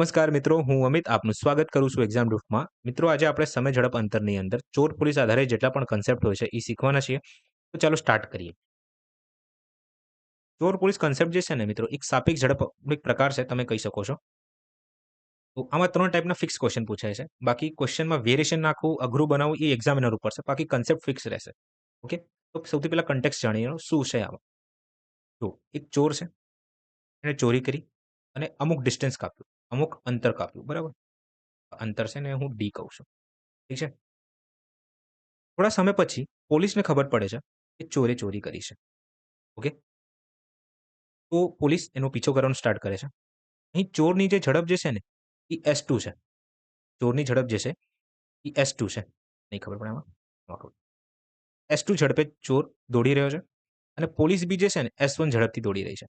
નમસ્કાર મિત્રો, હું અમિત આપનું સ્વાગત કરું છું એક્ઝામ રૂફમાં મિત્રો, આજે આપણે સમય ઝડપ અંતરની અંદર ચોર પોલીસ આધારે જેટલા પણ કન્સેપ્ટ હોય છે એ શીખવાના છીએ. તો ચાલો સ્ટાર્ટ કરીએ. ચોર પોલીસ કન્સેપ્ટ જે છે ને મિત્રો, એક સાપેક્ષ ઝડપ એક પ્રકાર છે, તમે કહી શકો છો. તો આમાં ત્રણ ટાઈપના ફિક્સ ક્વેશ્ચન પૂછાય છે. બાકી ક્વેશ્ચનમાં વેરિએશન નાખવું, અઘરું બનાવવું એ એક્ઝામિનર ઉપર છે. બાકી કન્સેપ્ટ ફિક્સ રહેશે. ઓકે? તો સૌથી પહેલાં કન્ટેક્સ જાણીએ. શું છે આમાં? જો, એક ચોર છે. એણે ચોરી કરી અને અમુક ડિસ્ટન્સ કાપ્યું. અમુક અંતર કાપ્યું, બરાબર? અંતર છે ને હું ડી કહું છું. ઠીક છે? થોડા સમય પછી પોલીસને ખબર પડે છે કે ચોરે ચોરી કરી છે. ઓકે? તો પોલીસ એનો પીછો કરવાનો સ્ટાર્ટ કરે છે. અહીં ચોરની જે ઝડપ જે છે ને, એ એસ ટુ છે. ચોરની ઝડપ જે છે, એ એસ ટુ છે. નહીં ખબર પડે એમાં એસ ટુ ઝડપે ચોર દોડી રહ્યો છે અને પોલીસ બી જે છે ને, એસ વન ઝડપથી દોડી રહી છે.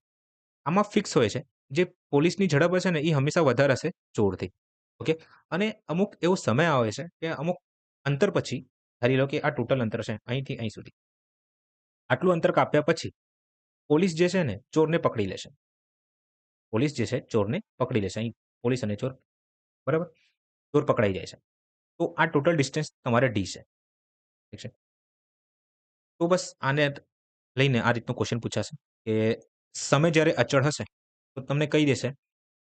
આમાં ફિક્સ હોય છે જે પોલીસની ઝડપ હશે ને એ હંમેશા વધારે હશે ચોરથી. ઓકે? અને અમુક એવો સમય આવે છે કે અમુક અંતર પછી, ધારી લો કે આ ટોટલ અંતર છે, અહીંથી અહીં સુધી. આટલું અંતર કાપ્યા પછી, પોલીસ જે છે ને ચોરને પકડી લેશે. પોલીસ જે છે ચોરને પકડી લેશે. અહીં પોલીસ અને ચોર, બરાબર? ચોર પકડાઈ જાય છે. તો આ ટોટલ ડિસ્ટન્સ તમારે ડી છે. ઠીક છે? તો બસ આને લઈને આ રીતનો ક્વેશ્ચન પૂછાશે કે સમય જ્યારે અચળ હશે તો તમને કહી દેશે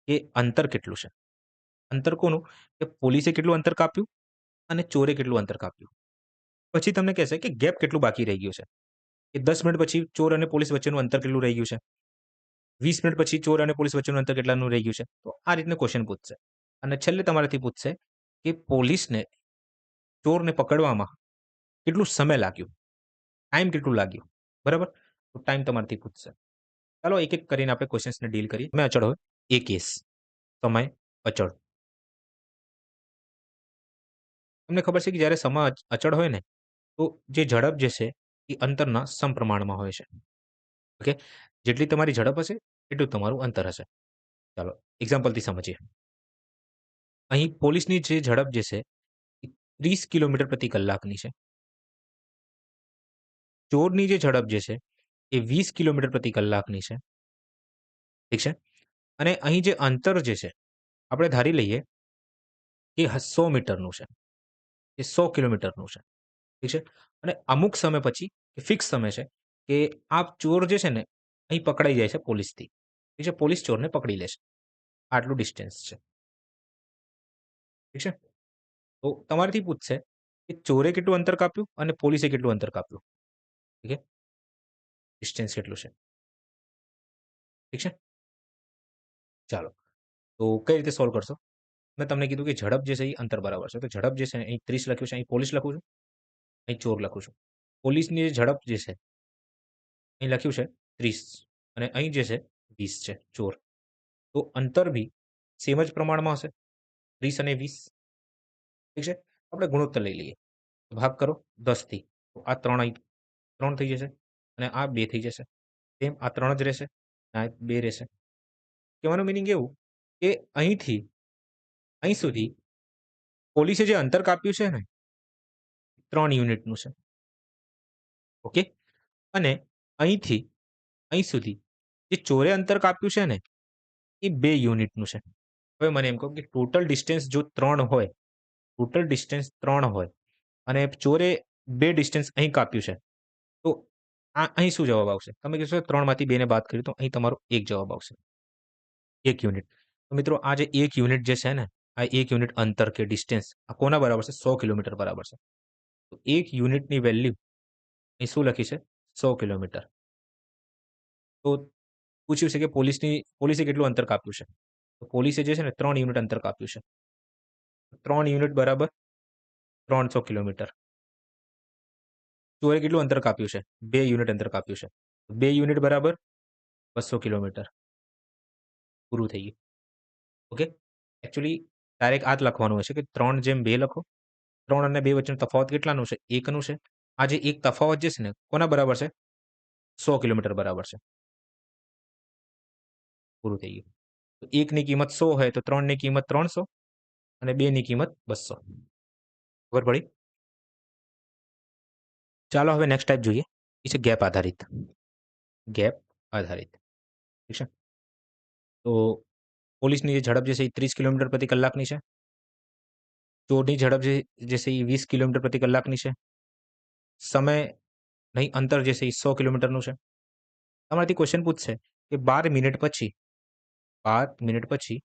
કે અંતર કેટલું છે. અંતર કોનું? કે પોલીસે કેટલું અંતર કાપ્યું અને ચોરે કેટલું અંતર કાપ્યું. પછી તમને કહેશે કે ગેપ કેટલું બાકી રહી ગયું છે. કે દસ મિનિટ પછી ચોર અને પોલીસ વચ્ચેનું અંતર કેટલું રહી ગયું છે? વીસ મિનિટ પછી ચોર અને પોલીસ વચ્ચેનું અંતર કેટલાનું રહી ગયું છે? તો આ રીતને ક્વેશ્ચન પૂછશે. અને છેલ્લે તમારાથી પૂછશે કે પોલીસને ચોરને પકડવામાં કેટલું સમય લાગ્યું? ટાઈમ કેટલું લાગ્યું? બરાબર? તો ટાઈમ તમારાથી પૂછશે. ચાલો એક એક કરીને આપણે ક્વેશ્ચન્સને ડીલ કરીએ. તમે અચળ હોય? એ કેસ સમય? અચળ. તમને ખબર છે કે જ્યારે સમય અચળ હોય ને, તો જે ઝડપ જે છે, એ અંતરના સમપ્રમાણમાં હોય છે. ઓકે જેટલી તમારી ઝડપ હશે, એટલું તમારું અંતર હશે. ચાલો એક્ઝામ્પલથી સમજીએ. અહીં પોલીસની જે ઝડપ જે છે, એ ત્રીસ કિલોમીટર પ્રતિ કલાકની છે. ચોરની જે ઝડપ જે છે એ વીસ કિલોમીટર પ્રતિ કલાકની છે. ઠીક છે? અને અહીં જે અંતર જે છે, આપણે ધારી લઈએ કે સો મીટરનું છે. એ સો કિલોમીટરનું છે. ઠીક છે? અને અમુક સમય પછી ફિક્સ સમય છે, કે આ ચોર જે છે ને, અહીં પકડાઈ જાય છે પોલીસથી. ઠીક છે? પોલીસ ચોરને પકડી લે છે. આટલું ડિસ્ટન્સ છે. ઠીક છે? તો તમારાથી પૂછશે કે ચોરે કેટલું અંતર કાપ્યું અને પોલીસે કેટલું અંતર કાપ્યું? ઠીક છે? ડિસ્ટન્સ કેટલું છે ઠીક છે ચાલો તો કઈ રીતે સોલ્વ કરશો મેં તમને કીધું કે ઝડપ જે છે એ અંતર બરાબર છે તો ઝડપ જે છે અહીં ત્રીસ લખ્યું છે અહીં પોલીસ લખું છું અહીં ચોર લખું છું પોલીસની જે ઝડપ જે છે અહીં લખ્યું છે ત્રીસ અને અહીં જે છે વીસ છે ચોર તો અંતર બી સેમ જ પ્રમાણમાં હશે ત્રીસ અને વીસ ઠીક છે આપણે ગુણોત્તર લઈ લઈએ ભાગ કરો દસથી તો આ ત્રણ અહીં ત્રણ થઈ જશે અને આ બે થઈ જશે. તેમ આ ત્રણ જ રહેશે આ બે રહેશે. કહેવાનું મિનિંગ એવું કે અહીંથી, અહીં સુધી પોલીસે જે અંતર કાપ્યું છે ને, ત્રણ યુનિટનું છે. ઓકે? અને અહીંથી, અહીં સુધી જે ચોરે અંતર કાપ્યું છે ને, એ બે યુનિટનું છે. હવે મને એમ કહો કે ટોટલ ડિસ્ટન્સ જો ત્રણ હોય ટોટલ ડિસ્ટન્સ ત્રણ હોય અને ચોરે બે ડિસ્ટન્સ અહીં કાપ્યું છે, તો અહીં શું જવાબ આવશે? તમે કહેશો ત્રણમાંથી બેને બાદ કર્યું, તો અહીં તમારો એક જવાબ આવશે. એક યુનિટ. તો મિત્રો, આ જે એક યુનિટ જે છે ને, આ એક યુનિટ અંતર કે ડિસ્ટન્સ આ કોના બરાબર છે? સો કિલોમીટર બરાબર છે. તો એક યુનિટની વેલ્યુ અહીં શું લખી છે? સો કિલોમીટર. તો પૂછ્યું છે કે પોલીસની, પોલીસે કેટલું અંતર કાપ્યું છે? તો પોલીસે જે છે ને, ત્રણ યુનિટ અંતર કાપ્યું છે. ત્રણ યુનિટ બરાબર ત્રણસો કિલોમીટર. ચોરે કેટલું અંતર કાપ્યું છે? બે યુનિટ અંતર કાપ્યું છે. બે યુનિટ બરાબર બસો કિલોમીટર. પૂરું થઈ ગયું. ઓકે એકચ્યુઅલી ડાયરેક્ટ આ જ લખવાનું છે કે ત્રણ જેમ બે લખો. ત્રણ અને બે વચ્ચેનો તફાવત કેટલાનું છે? એકનું છે. આ જે એક તફાવત જે છે ને, કોના બરાબર છે? સો કિલોમીટર બરાબર છે. પૂરું થઈ ગયું. તો એકની કિંમત સો હોય તો ત્રણની કિંમત ત્રણસો અને બેની કિંમત બસો ખબર પડી? ચાલો હવે નેક્સ્ટ ટાઈપ જોઈએ એ છે ગેપ આધારિત ગેપ આધારિત ઠીક છે તો પોલીસની જે ઝડપ જે છે, એ 30 કિલોમીટર પ્રતિ કલાકની છે. ચોરની ઝડપ જે જે છે, એ 20 કિલોમીટર પ્રતિ કલાકની છે. સમય નહીં, અંતર જે છે, એ 100 કિલોમીટરનું છે. તમારાથી ક્વેશ્ચન પૂછશે કે 12 મિનિટ પછી 12 મિનિટ પછી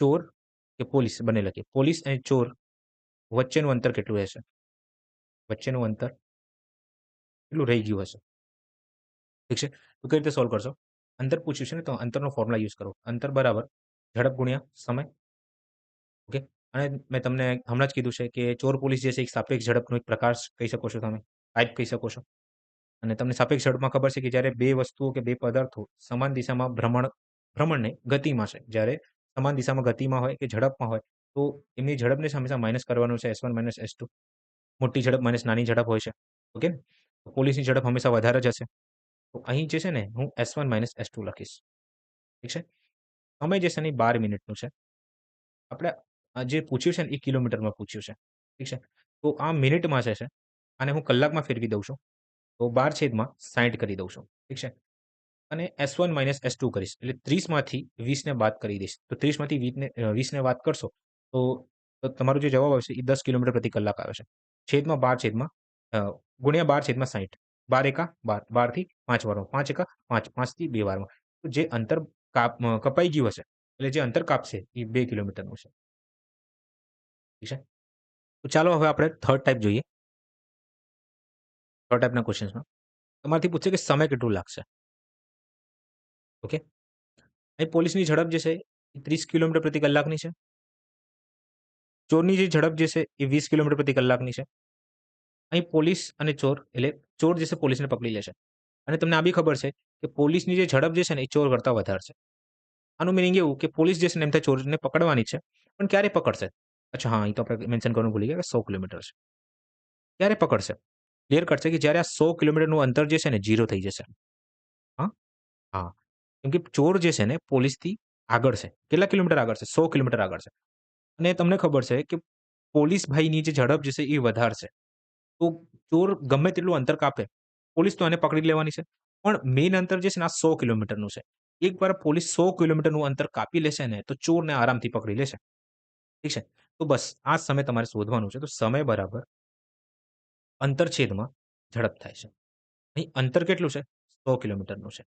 ચોર કે પોલીસ બંને લખીએ. પોલીસ અને ચોર વચ્ચેનું અંતર કેટલું રહેશે? વચ્ચેનું અંતર એટલું રહી ગયું હશે? ઠીક છે. તો કઈ રીતે સોલ્વ કરશો? અંતર પૂછ્યું છે ને, તો અંતરનો ફોર્મ્યુલા યુઝ કરો. અંતર બરાબર ઝડપ ગુણ્યા સમય. ઓકે. અને મેં તમને હમણાં જ કીધું છે કે ચોર પોલીસ જે છે, એક સાપેક્ષ ઝડપનો એક પ્રકાર કહી શકો છો તમે. ટાઈપ કહી શકો છો. અને તમને સાપેક્ષ ઝડપમાં ખબર છે કે જ્યારે બે વસ્તુઓ કે બે પદાર્થો સમાન દિશામાં ભ્રમણ, ભ્રમણને ગતિમાં છે. જ્યારે સમાન દિશામાં ગતિમાં હોય કે ઝડપમાં હોય, તો એમની ઝડપને હંમેશા માઇનસ કરવાનું છે એસ વન માઇનસ S2. મોટી ઝડપ માઇનસ નાની ઝડપ હોય છે. ઓકે. પોલીસની ઝડપ હંમેશા વધારે જ હશે. તો અહીં જે છે ને, હું S one minus S two લખીશ. ઠીક છે. સમય જે છે ને બાર મિનિટનું છે. આપણે જે પૂછ્યું છે ને, એ કિલોમીટરમાં પૂછ્યું છે. ઠીક છે. તો આ મિનિટમાં છે, આને હું કલાકમાં ફેરવી દઉં છું. તો બાર છેદમાં 60 કરી દઉં છું. ઠીક છે. અને S one minus S two કરીશ. એટલે 30 માંથી 20 બાદ કરી દઈશ. તો 30 માંથી 20 ને 20 ને બાદ કરશો તો તમારો જે જવાબ આવશે, એ દસ કિલોમીટર પ્રતિ કલાક આવે છે. છેદમાં બાર છેદમાં ગુણ્યા બાર છેદમાં 60. 12 એકા 12 12 થી 5 વારમાં પાંચ એકા, પાંચ પાંચથી બે વારમાં. તો જે અંતર કાપ કપાઈ ગયું હશે, એટલે જે અંતર કાપશે, એ બે કિલોમીટરનું છે. ઠીક છે. તો ચાલો હવે આપણે થર્ડ ટાઈપ જોઈએ. થર્ડ ટાઈપના ક્વેશ્ચન્સમાં તમારાથી પૂછશે કે સમય કેટલું લાગશે? ઓકે. અહીં પોલીસની ઝડપ જે છે, એ 30 કિલોમીટર પ્રતિ કલાકની છે. ચોરની જે ઝડપ જે છે એ 20 કિલોમીટર પ્રતિ કલાકની છે. અહીં પોલીસ અને ચોર એટલે ચોર જે છે પોલીસને પકડી લેશે. અને તમને આ બી ખબર છે કે પોલીસની જે ઝડપ જે છે ને એ ચોર કરતાં વધારે છે. આનું મીનિંગ એવું કે પોલીસ જે છે ને એમ થાય ચોરને પકડવાની છે પણ ક્યારે પકડશે? અચ્છા હા, અહીં તો આપણે મેન્શન કરવાનું ભૂલી ગયા કે 100 કિલોમીટર છે. ક્યારે પકડશે? ક્લિયર કરશે કે જ્યારે આ 100 કિલોમીટરનું અંતર જે છે ને 0 થઈ જશે. હા? હા. કેમ કે ચોર જે છે ને પોલીસથી આગળ છે. કેટલા કિલોમીટર આગળ છે? 100 કિલોમીટર આગળ છે. અને તમને ખબર છે કે પોલીસ ભાઈની જે ઝડપ જે છે એ વધારે છે. તો ચોર ગમે તેટલું અંતર કાપે, પોલીસ તો એને પકડી લેવાની છે. પણ મેઇન અંતર જે છે ને આ સો કિલોમીટરનું છે. એકવાર પોલીસ સો કિલોમીટરનું અંતર કાપી લેશે ને તો ચોરને આરામથી પકડી લેશે. ઠીક છે. તો બસ આ સમય તમારે શોધવાનું છે. તો સમય બરાબર અંતરછેદમાં ઝડપ થાય છે. અહીં અંતર કેટલું છે? સો કિલોમીટરનું છે.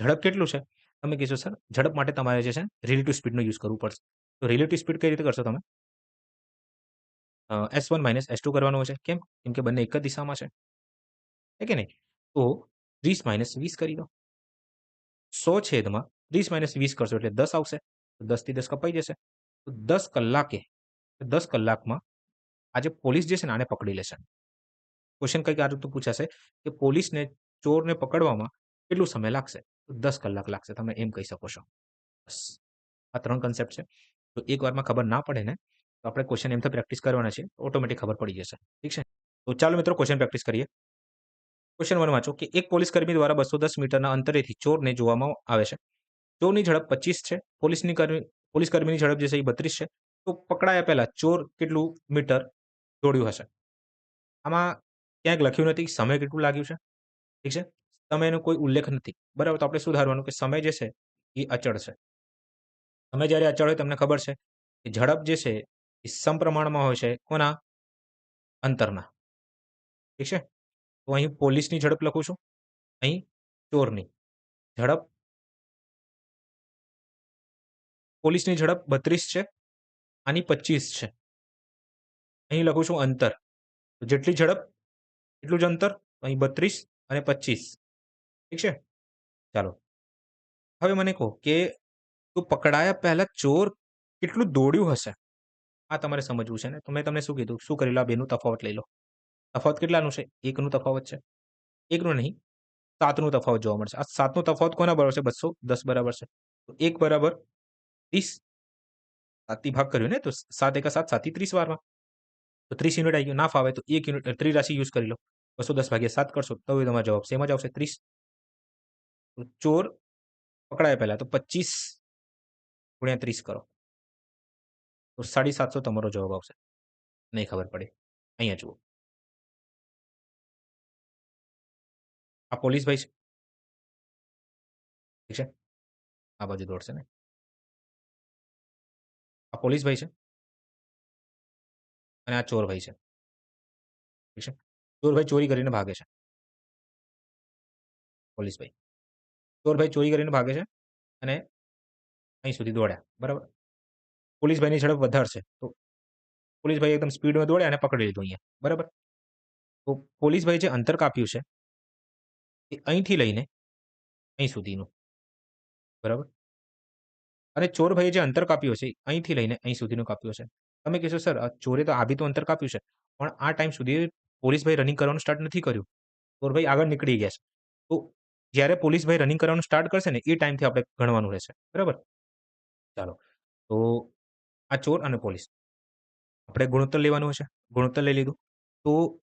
ઝડપ કેટલું છે? તમે કહેશો સર ઝડપ માટે તમારે જે છે રિલેટિવ સ્પીડનો યુઝ કરવું પડશે. તો રિલેટિવ સ્પીડ કઈ રીતે કરશો તમે? S one minus S two કરવાનું છે. કેમ? કેમ કે બંને એક જ દિશામાં છે. હે કે નહીં? તો 30 માઇનસ વીસ કરી દો. સો છેદમાં 30 માઇનસ વીસ કરશો એટલે દસ આવશે. તો દસથી દસ કપાઈ જશે. તો દસ કલાકે, દસ કલાકમાં આજે પોલીસ જે છે ને આને પકડી લેશે. ક્વેશ્ચન કંઈક આ રીતનું પૂછાશે કે પોલીસને, ચોરને પકડવામાં કેટલો સમય લાગશે? તો દસ કલાક લાગશે. તમે એમ કહી શકો છો. બસ. આ ત્રણ કન્સેપ્ટ છે. તો એક વારમાં ખબર ના પડે ને, તો આપણે ક્વેશ્ચન એમથી પ્રેક્ટિસ કરવાના છે. ઓટોમેટિક ખબર પડી જશે. ઠીક છે? તો ચાલો મિત્રો ક્વેશ્ચન પ્રેક્ટિસ કરીએ. ક્વેશ્ચન વન વાંચો કે એક પોલીસ કર્મી દ્વારા 210 મીટરના અંતરેથી ચોરને જોવામાં આવે છે. ચોરની ઝડપ 25 છે. પોલીસની કર્મી, પોલીસ કર્મીની ઝડપ જે છે એ 32 છે. તો પકડાયા પહેલા ચોર કેટલું મીટર દોડ્યું હશે? આમાં ક્યાંક લખ્યું નથી, સમય કેટલું લાગ્યું છે. ઠીક છે? સમયનો કોઈ ઉલ્લેખ નથી. બરાબર? તો આપણે સુધારવાનું કે સમય જે છે એ અચળ છે. સમય જ્યારે અચળ હોય તમને ખબર છે કે ઝડપ જે છે એ સમપ્રમાણમાં હોય છે કોના? અંતરના. ઠીક છે? તો અહીં પોલીસની ઝડપ લખું છું. અહીં ચોરની ઝડપ પોલીસની ઝડપ 32 છે. આની 25 છે. અહીં લખું છું અંતર. જેટલી ઝડપ, એટલું જ અંતર. અહીં 32 અને 25. ઠીક છે? ચાલો. હવે મને કહો કે તો પકડાયા પહેલા ચોર કેટલું દોડ્યું હશે? આ તમારે સમજવું છે ને. તો મેં તમને શું કીધું? શું કરી લો? બેનું તફાવત લઈ લો. તફાવત કેટલાનું છે? એકનું તફાવત છે. એકનું નહીં, સાતનું તફાવત જોવા મળશે. આ સાતનો તફાવત કોના બરાબર છે? બસો દસ બરાબર છે. તો એક બરાબર ત્રીસ સાતથી ભાગ કર્યો ને તો સાત એકા સાત સાતથી ત્રીસ વારમાં. તો 30 યુનિટ આવી ગયું. ના ફાવે તો એક યુનિટ ત્રિરાશી યુઝ કરી લો. બસો દસ ભાગ્યા સાત કરશો તો તમારો જવાબ સેમ જ આવશે ત્રીસ ચોર પકડાયા પહેલા તો 25 ગુણ્યા 30 કરો. તો 750 તમારો જવાબ આવશે. નહીં ખબર પડે. અહીંયા જુઓ. આ પોલીસભાઈ છે. ઠીક છે? આ બાજુ દોડશે ને આ પોલીસભાઈ છે અને આ ચોરભાઈ છે ઠીક છે ચોરભાઈ ચોરી કરીને ભાગે છે પોલીસભાઈ ચોરભાઈ ચોરી કરીને ભાગે છે અને અહીં સુધી દોડ્યા, બરાબર? પોલીસભાઈની ઝડપ વધારશે, તો પોલીસભાઈ એકદમ સ્પીડમાં દોડ્યા અને પકડી લીધું અહીંયા, બરાબર? તો પોલીસભાઈ જે અંતર કાપ્યું છે, એ અહીંથી લઈને અહીં સુધીનું, બરાબર? અને ચોરભાઈએ જે અંતર કાપ્યું છે અહીંથી લઈને અહીં સુધીનું કાપ્યું છે તમે કહેશો, સર ચોરે તો આભી તો અંતર કાપ્યું છે, પણ આ ટાઈમ સુધી પોલીસભાઈ રનિંગ કરવાનું સ્ટાર્ટ નથી કર્યું. ચોરભાઈ આગળ નીકળી ગયા છે. તો જ્યારે પોલીસભાઈ રનિંગ કરવાનું સ્ટાર્ટ કરશે ને, એ ટાઈમથી આપણે ગણવાનું રહેશે, બરાબર? ચાલો તો આ ચોર અને પોલીસ. આપણે ગુણોત્તર લેવાનું હશે. ગુણોત્તર લઈ લીધું. તો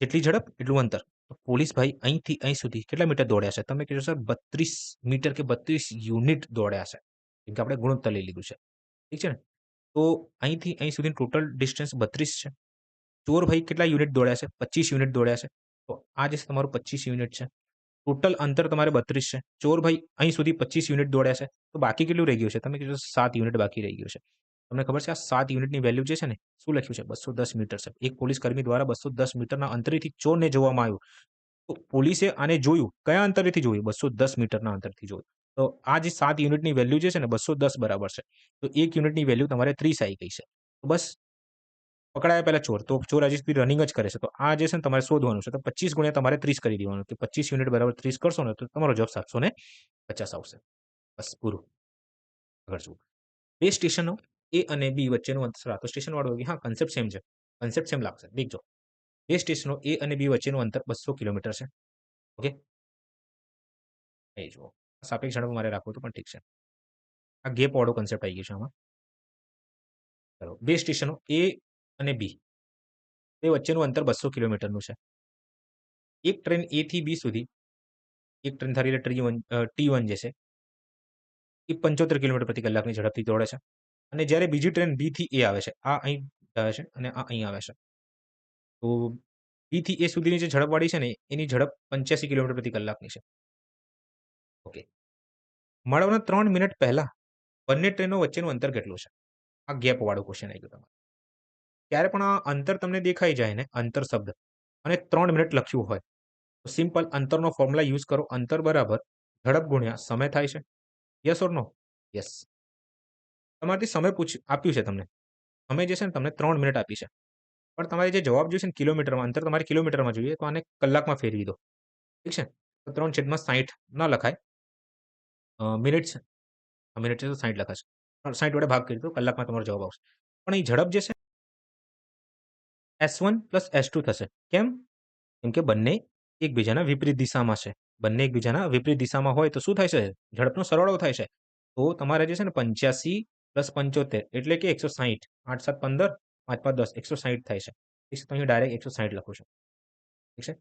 જેટલી ઝડપ, એટલું અંતર. તો પોલીસભાઈ અહીંથી અહીં સુધી કેટલા મીટર દોડ્યા છે? તમે કહેશો, સર, બત્રીસ મીટર કે બત્રીસ યુનિટ દોડ્યા છે. કેમ કે આપણે ગુણોત્તર લઈ લીધું છે. ઠીક છે ને? તો અહીંથી અહીં સુધી ટોટલ ડિસ્ટન્સ બત્રીસ છે. ચોરભાઈ કેટલા યુનિટ દોડ્યા છે? પચીસ યુનિટ દોડ્યા છે. તો આ જે છે, તમારું પચીસ યુનિટ છે. ટોટલ અંતર તમારે બત્રીસ છે. ચોર ભાઈ, અહીં સુધી પચીસ યુનિટ દોડ્યા છે. તો બાકી કેટલું રહી ગયું છે? તમે કીધું સાત યુનિટ બાકી રહી ગયું છે. તમને ખબર છે આ સાત યુનિટની વેલ્યુ જે છે ને, શું લખ્યું છે? બસો દસ મીટર છે. એક પોલીસ કર્મી દ્વારા બસો દસ મીટરના અંતરેથી ચોરને જોવામાં આવ્યું. તો પોલીસે આને જોયું. કયા અંતરેથી જોયું? બસો દસ મીટરના અંતરથી જોયું. તો આ જે સાત યુનિટની વેલ્યુ જે છે ને, બસો દસ બરાબર છે. તો એક યુનિટની વેલ્યુ તમારે ત્રીસ આવી ગઈ છે. બસ પકડાયા પહેલા ચોર. તો ચોર હજી સુધી રનિંગ જ કરે છે. તો આ જે છે ને તમારે શોધવાનું છે. તો પચીસ ગુણ્યા તમારે ત્રીસ કરી દેવાનું. કે પચીસ યુનિટ બરાબર ત્રીસ કરશો ને તો તમારો જવાબ સાતસો ને પચાસ આવશે. બસ પૂરું. આગળ જુઓ. બે સ્ટેશનો એ અને બી વચ્ચેનું અંતર આ તો સ્ટેશન હોય હા કન્સેપ્ટ સેમ છે. કન્સેપ્ટ સેમ લાગશે. દેખજો બે સ્ટેશનો એ અને બી વચ્ચેનું અંતર બસો કિલોમીટર છે. ઓકે? એ જુઓ. સાપેક્ષ ઝડપ મારે રાખવું હતું પણ ઠીક છે. આ ગેપ વાળો કન્સેપ્ટ આવી ગયો છે આમાં. ચલો. બે સ્ટેશનો એ અને બી. તે વચ્ચેનું અંતર બસો કિલોમીટરનું છે. એક ટ્રેન એ થી બી સુધી, એક ટ્રેન ધારી લે ટ્રી વન ટી વન જે છે, એ પંચોતેર કિલોમીટર પ્રતિ કલાકની ઝડપથી દોડે છે. અને જ્યારે બીજી ટ્રેન બી થી એ આવે છે, આ અહીં આવે છે અને આ અહીં આવે છે. તો બી થી એ સુધીની જે ઝડપવાળી છે ને, એની ઝડપ પંચ્યાસી કિલોમીટર પ્રતિ કલાકની છે. ઓકે. મળવાના ત્રણ મિનિટ પહેલા બંને ટ્રેનો વચ્ચેનું અંતર કેટલું છે? આ ગેપવાળું વાળો ક્વેશ્ચન આવી ગયું તમારે. ત્યારે પણ આ અંતર તમને દેખાઈ જાય ને, અંતર શબ્દ. અને ત્રણ મિનિટ લખ્યું હોય. તો સિમ્પલ અંતરનો ફોર્મ્યુલા યુઝ કરો. અંતર બરાબર ઝડપ ગુણ્યા સમય થાય છે. યસ ઓર નો યસ તમારાથી સમય પૂછ, આપ્યું છે તમને. સમય જે છે ને તમને ત્રણ મિનિટ આપી છે. પણ તમારે જે જવાબ જોઈએ છે ને કિલોમીટરમાં, અંતર તમારે કિલોમીટરમાં જોઈએ, તો આને કલાકમાં ફેરવી દો. ઠીક છે? તો ત્રણ છેદમાં સાહીઠ ન લખાય. મિનિટ છે. મિનિટ છે તો સાહીઠ લખાશે. સાહીઠ વડે ભાગ કરી દો, કલાકમાં તમારો જવાબ આવશે. પણ એ ઝડપ જે છે S one plus S two થશે કેમ કેમ કે બંને એકબીજાના વિપરીત દિશામાં છે બંને એકબીજાના વિપરીત દિશામાં હોય તો શું થાય છે ઝડપનો સરવાળો થાય છે તો તમારે જે છે ને પંચ્યાસી પ્લસ પંચોતેર એટલે કે એકસો સાહીઠ આઠ સાત પંદર પાંચ પાંચ દસ, એકસો સાહીઠ થાય છે ઠીક છે, તો અહીં ડાયરેક્ટ એકસો સાહીઠ લખું છું. ઠીક છે?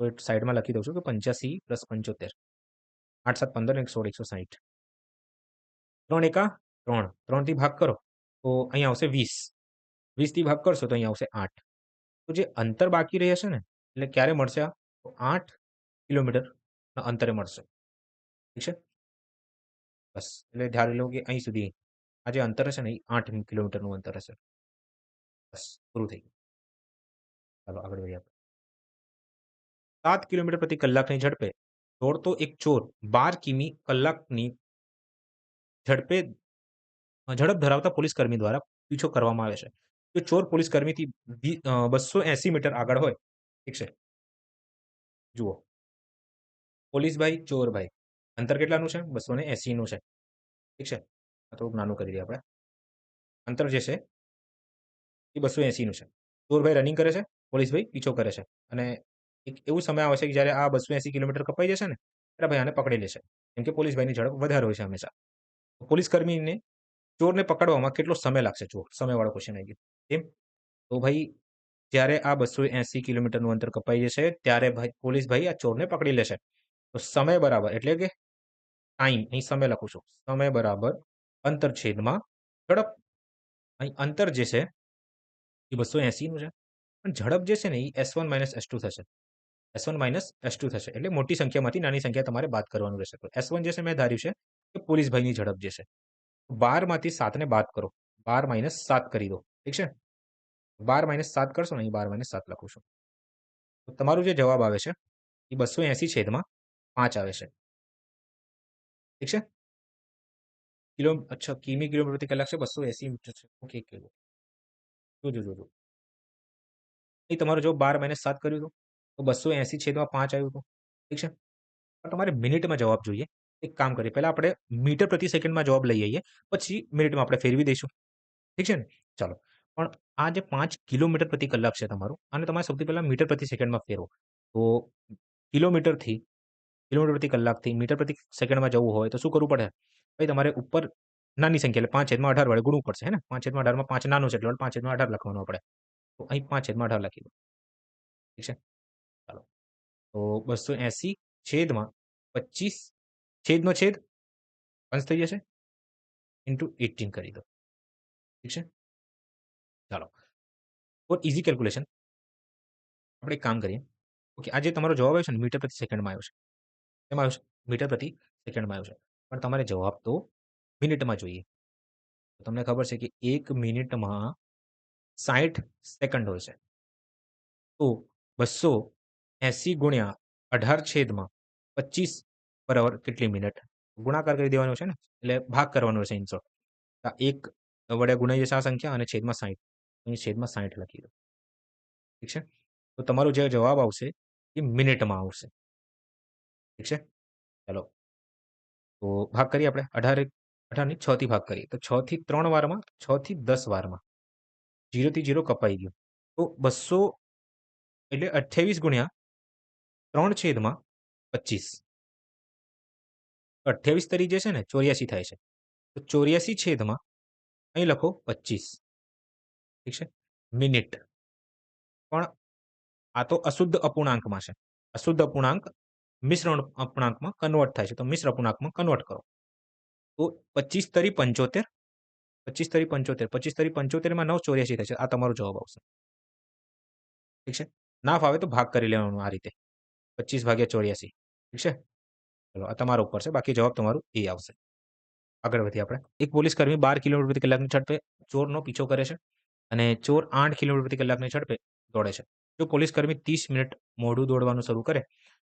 તો એક સાઈડમાં લખી દઉં છું કે પંચ્યાસી પ્લસ પંચોતેર, આઠ સાત પંદર એક સોળ, એકસો સાહીઠ ત્રણ એકા? ત્રણ. ત્રણથી ભાગ કરો. તો અહીંયા આવશે વીસ. વીસથી ભાગ કરશો તો અહીંયા આવશે આઠ. તો જે અંતર બાકી રહે છે ને, એટલે ક્યારે મળશે આ? તો આઠ કિલોમીટરના અંતરે મળશે. ઠીક છે? બસ, એટલે ધ્યાન લો કે અહીં સુધી આ જે અંતર હશે ને, એ આઠ કિલોમીટરનું અંતર હશે. બસ, પૂરું થઈ ગયું. ચાલો, આગળ વધીએ આપણે. સાત કિલોમીટર પ્રતિ કલાકની ઝડપે દોડતો એક ચોર બાર કિમી કલાકની ઝડપે, ઝડપ ધરાવતા પોલીસ કર્મી દ્વારા પીછો કરવામાં આવે છે. જો ચોર પોલીસ કર્મીથી બસો એસી મીટર આગળ હોય ઠીક છે જુઓ પોલીસભાઈ ચોરભાઈ અંતર કેટલાનું છે બસો ને એસીનું છે ઠીક છે થોડુંક નાનું કરી દઈએ આપણે અંતર જે છે એ બસો એસીનું છે ચોરભાઈ રનિંગ કરે છે પોલીસભાઈ પીછો કરે છે અને એક એવું સમય આવે છે કે જ્યારે આ બસો એસી કિલોમીટર કપાઈ જશે ને, ત્યારે ભાઈ આને પકડી લેશે, કેમ કે પોલીસભાઈની ઝડપ વધારે હોય છે હંમેશા. પોલીસ કર્મીને, ચોરને પકડવામાં કેટલો સમય લાગશે ચોર સમયવાળો ક્વેશ્ચન આવી ગયો. તો ભાઈ, જ્યારે આ બસો એસી કિલોમીટરનું અંતર કપાઈ જશે, ત્યારે ભાઈ, પોલીસ ભાઈ આ ચોરને પકડી લેશે. તો સમય બરાબર, એટલે કે ટાઈમ અહીં સમય લખું છું. સમય બરાબર અંતર છેદમાં ઝડપ. અહીં અંતર જે છે, એ બસો એસીનું છે. પણ ઝડપ જે છે ને, એ S one minus S two થશે. S one minus S two થશે, એટલે મોટી સંખ્યામાંથી નાની સંખ્યા તમારે બાદ કરવાનું રહેશે. તો એસ વન જે છે, મેં ધાર્યું છે કે પોલીસ ભાઈની ઝડપ જે છે. બારમાંથી સાતને બાદ કરો. 12 - 7 કરી દો. ઠીક છે? 12 - 7 કરશો ને અહીં 12 - 7 લખું છું. તો તમારો જે જવાબ આવે છે એ 280 છેદમાં પાંચ આવે છે. ઠીક છે? કિલો અચ્છા કિમી કિલોમીટર કલાક છે 280 મીટર છે. ઓકે, કિલો જોજો, જોજો. એ તમારો જવાબ 12 - 7 કર્યું હતું. તો 280 છેદમાં પાંચ આવ્યું હતું. ઠીક છે? તમારે મિનિટમાં જવાબ જોઈએ. એક કામ કરીએ પહેલાં આપણે મીટર પ્રતિ સેકન્ડમાં જવાબ લઈ આવીએ. પછી મિનિટમાં આપણે ફેરવી દઈશું. ઠીક છે ને? ચાલો. પણ આ જે પાંચ કિલોમીટર પ્રતિ કલાક છે તમારું, આને તમારે સૌથી પહેલાં મીટર પ્રતિ સેકન્ડમાં ફેરવો. તો કિલોમીટરથી, કિલોમીટર પ્રતિ કલાકથી મીટર પ્રતિ સેકન્ડમાં જવું હોય તો શું કરવું પડે? ભાઈ, તમારે ઉપર નાની સંખ્યા એટલે 5/18 વડે ગુણવું પડશે, હે ને? પાંચ છેદમાં અઢારમાં પાંચ નાનું છે એટલે 5/18 લખવાનું પડે તો અહીં 5/18 લખી દો. ઠીક છે? ચાલો. તો 280 છેદમાં 25 છેદનો છેદ અંશ થઈ જશે ઇન્ટુ 18 કરી દો. ઠીક છે? ચાલો. ફોર ઇઝી કેલ્ક્યુલેશન આપણે એક કામ કરીએ. ઓકે આ જે તમારો જવાબ આવ્યો છે ને, મીટર પ્રતિ સેકન્ડમાં આવ્યો છે. એમાં આવ્યો છે? મીટર પ્રતિ સેકન્ડમાં આવ્યો છે. પણ તમારે જવાબ તો મિનિટમાં જોઈએ. તમને ખબર છે કે એક મિનિટમાં સાઠ સેકન્ડ હોય છે. તો 280 ગુણ્યા 18 છેદમાં પચીસ પર અવર કેટલી મિનિટ? ગુણાકાર કરી દેવાનો છે ને, એટલે ભાગ કરવાનો છે ઇન્સો એક વડે ગુણાઈ જશે આ સંખ્યા અને છેદમાં 60. અહીં છેદમાં 60 લખી દો. ઠીક છે? તો તમારો જે જવાબ આવશે એ મિનિટમાં આવશે. ઠીક છે? ચાલો. તો ભાગ કરીએ આપણે 18 18 ની 6 થી ભાગ કરીએ. તો છ થી ત્રણ વારમાં, છ થી દસ વારમાં જીરો થી જીરો કપાઈ ગયો તો બસો એટલે 28 ગુણ્યા ત્રણ છેદમાં 25. 28 તરી જે છે ને 84 થાય છે. તો 84 છેદમાં અહીં લખો 25. ઠીક છે? મિનિટ. પણ આ તો અશુદ્ધ અપૂર્ણાંકમાં છે. અશુદ્ધ અપૂર્ણાંક મિશ્ર અપૂર્ણાંકમાં કન્વર્ટ થાય છે. તો મિશ્ર અપૂર્ણાંકમાં કન્વર્ટ કરો. તો 25 તરી 75 25 તરી 75 25 તરી પંચોતેરમાં નવ ચોર્યાસી થાય છે. આ તમારો જવાબ આવશે. ઠીક છે? ના ફાવે તો ભાગ કરી લેવાનું આ રીતે. 25 ભાગ્યા 84 ઠીક છે? ચલો, આ તમારા ઉપર છે. બાકી જવાબ તમારું એ આવશે. આગળ વધીએ આપણે. એક પોલીસકર્મી બાર કિલોમીટર પ્રતિ કલાકની ઝડપે ચોરનો પીછો કરે છે અને ચોર આઠ કિલોમીટર પ્રતિ કલાકની ઝડપે દોડે છે. જો પોલીસકર્મી 30 મિનિટ મોડું દોડવાનું શરૂ કરે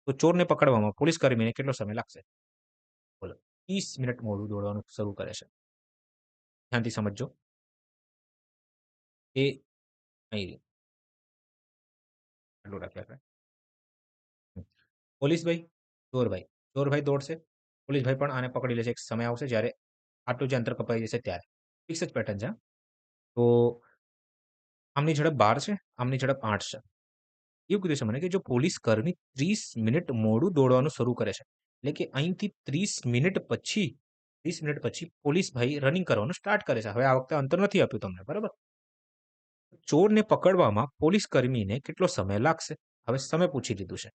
તો ચોરને પકડવામાં પોલીસકર્મીને કેટલો સમય લાગશે? બોલો. 30 મિનિટ મોડું દોડવાનું શરૂ કરે છે. ધ્યાનથી સમજજો. એ અહીં આટલું રાખ્યા. પોલીસભાઈ, ચોરભાઈ. ચોરભાઈ દોડશે. પોલીસભાઈ પણ આને પકડી લેશે. એક સમય આવશે જ્યારે આટલું જે અંતર કપાઈ જશે ત્યારે. ફિક્સ જ પેટર્ન છે તો આમની ઝડપ બાર છે, આમની ઝડપ આઠ છે. એવું કીધું છે મને કે જો પોલીસ કર્મી ત્રીસ મિનિટ મોડું દોડવાનું શરૂ કરે છે. એટલે કે અહીંથી 30 મિનિટ પછી 30 મિનિટ પછી પોલીસ ભાઈ રનિંગ કરવાનું સ્ટાર્ટ કરે છે. હવે આ વખતે અંતર નથી આપ્યું તમને બરાબર. ચોરને પકડવામાં પોલીસ કર્મીને કેટલો સમય લાગશે? હવે સમય પૂછી લીધું છે.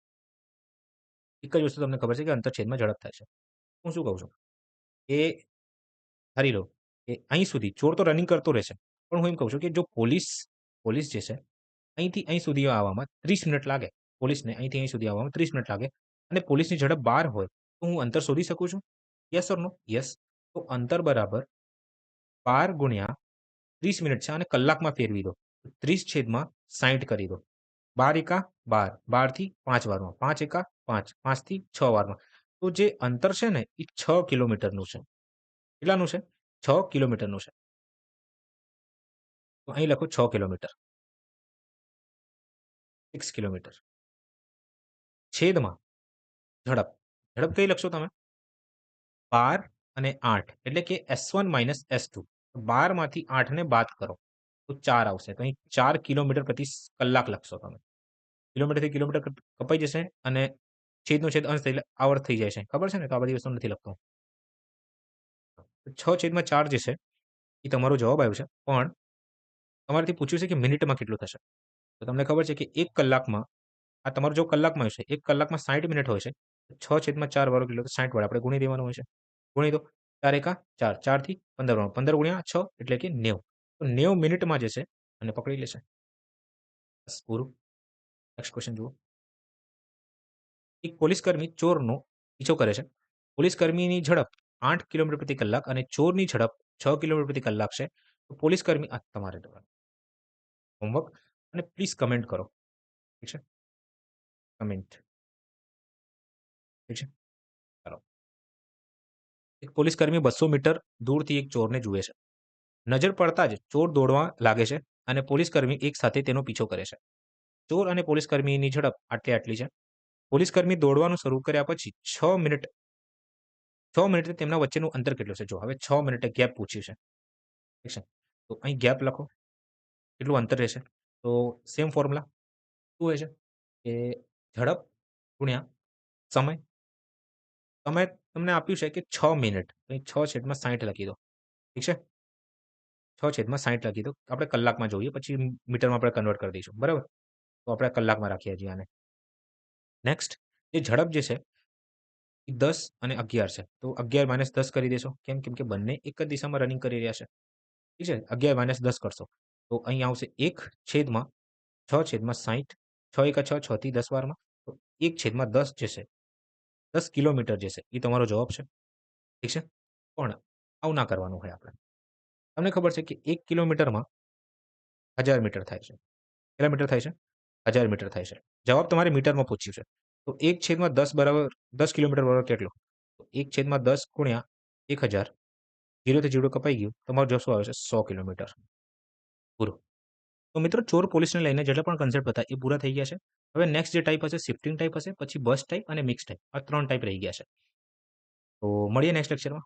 એક જ વસ્તુ તમને ખબર છે કે અંતરછેદમાં ઝડપ થાય છે. હું શું કહું છું? કે ધારી લો કે અહીં સુધી ચોર તો રનિંગ કરતો રહેશે. પણ હું એમ કહું છું કે જો પોલીસ પોલીસ જે છે અહીંથી અહીં સુધી આવવામાં 30 મિનિટ લાગે. પોલીસને અહીંથી અહીં સુધી આવવામાં 30 મિનિટ લાગે અને પોલીસની ઝડપ બાર હોય તો હું અંતર શોધી શકું છું? Yes or no? યસ. તો અંતર બરાબર બાર ગુણ્યા 30 મિનિટ છે અને કલાકમાં ફેરવી દો. 30 છેદમાં 60 કરી દો. બાર એકા બાર બારથી પાંચ વારમાં, પાંચ એકા પાંચ પાંચથી છ વારમાં. તો જે અંતર છે ને એ છ કિલોમીટરનું છે. કેટલાનું છે? છ કિલોમીટરનું છે. અહીં લખો છ કિલોમીટર. Six kilometre. છેદમાં ઝડપ. ઝડપ કઈ લખશો તમે? બાર અને આઠ એટલે કે S one minus S two બારમાંથી આઠને બાદ કરો તો ચાર આવશે. તો અહીં ચાર કિલોમીટર પ્રતિ કલાક લખશો તમે. કિલોમીટરથી કિલોમીટર કપાઈ જશે અને છેદનો છેદ અંશ એટલે આવર્ત થઈ જાય છે. ખબર છે ને? તો આ બધી વસ્તુ નથી લખતો. છ છેદમાં ચાર જે છે એ તમારો જવાબ આવ્યો છે. પણ તમારાથી પૂછ્યું છે કે મિનિટમાં કેટલું થશે? તો તમને ખબર છે કે એક કલાકમાં આ તમારો જો કલાકમાં હોય છે એક કલાકમાં સાઠ મિનિટ હોય છે. છ છેદમાં ચાર વાળો કેટલો? સાઠ વાળો આપણે ગુણી દેવાનું હોય છે. ગુણી દો. ચાર એકા 4, 4 થી 15 વાળો 15 ગુણ્યા છ એટલે કે 90. તો 90 મિનિટમાં જે છે અને પકડી લેશે. પૂરું. નેક્સ્ટ ક્વેશ્ચન જુઓ. એક પોલીસકર્મી ચોરનો પીછો કરે છે. પોલીસકર્મીની ઝડપ આઠ કિલોમીટર પ્રતિ કલાક અને ચોરની ઝડપ છ કિલોમીટર પ્રતિ કલાક છે. તો પોલીસકર્મી આ તમારે કરવાનું. હોમવર્ક અને પ્લીઝ કમેન્ટ કરો. ઠીક છે? કમેન્ટ. ઠીક છે? ચાલો. એક પોલીસકર્મી બસો મીટર દૂરથી એક ચોરને જુએ છે. નજર પડતા જ ચોર દોડવા લાગે છે અને પોલીસકર્મી એક સાથે તેનો પીછો કરે છે. ચોર અને પોલીસકર્મીની ઝડપ આટલી આટલી છે. પોલીસકર્મી દોડવાનું શરૂ કર્યા પછી છ મિનિટ, છ મિનિટે તેમના વચ્ચેનું અંતર કેટલું છે? જો હવે છ મિનિટે ગેપ પૂછ્યું છે. ઠીક છે? તો અહીં ગેપ લખો. કેટલું અંતર રહેશે? તો સેમ ફોર્મ્યુલા શું હોય છે? કે ઝડપ ગુણ્યા સમય. સમય તમને આપ્યું છે કે છ મિનિટ. તો અહીં 6/60 લખી દો. ઠીક છે? 6/60 લખી દો. આપણે કલાકમાં જોઈએ, પછી મીટરમાં આપણે કન્વર્ટ કરી દઈશું. બરાબર? તો આપણે કલાકમાં રાખીએ છીએ આને. નેક્સ્ટ એ ઝડપ જે છે, એ દસ અને 11 છે. તો 11 - 10 કરી દેશો. કેમ? કેમ કે બંને એક જ દિશામાં રનિંગ કરી રહ્યા છે. ઠીક છે? 11 - 10 કરશો. તો અહીં આવશે 1/6/60 6 એકા 6 6 થી 10 વારમાં તો એક છેદમાં દસ છે દસ કિલોમીટર જે છે એ તમારો જવાબ છે. ઠીક છે? પણ આવું ના કરવાનું હોય આપણે. તમને ખબર છે કે એક કિલોમીટરમાં હજાર મીટર થાય છે. કેટલા મીટર થાય છે? હજાર મીટર થાય છે. જવાબ તમારે મીટરમાં પૂછ્યું છે. તો 1/10 બરાબર, દસ કિલોમીટર બરાબર કેટલો તો 1/10 ગુણ્યા એક હજાર જીરોથી જીરો કપાઈ ગયું. તમારો જવાબ શું આવે છે? સો કિલોમીટર. પૂરું. તો મિત્રો ચોર પોલીસને લઈને જેટલા પણ કન્સેપ્ટ હતા એ પૂરા થઈ ગયા છે. હવે નેક્સ્ટ જે ટાઈપ હશે શિફ્ટિંગ ટાઈપ હશે, પછી બસ ટાઈપ અને મિક્સ ટાઈપ. આ ત્રણ ટાઈપ રહી ગયા છે. તો મળીએ નેક્સ્ટ લેક્ચરમાં.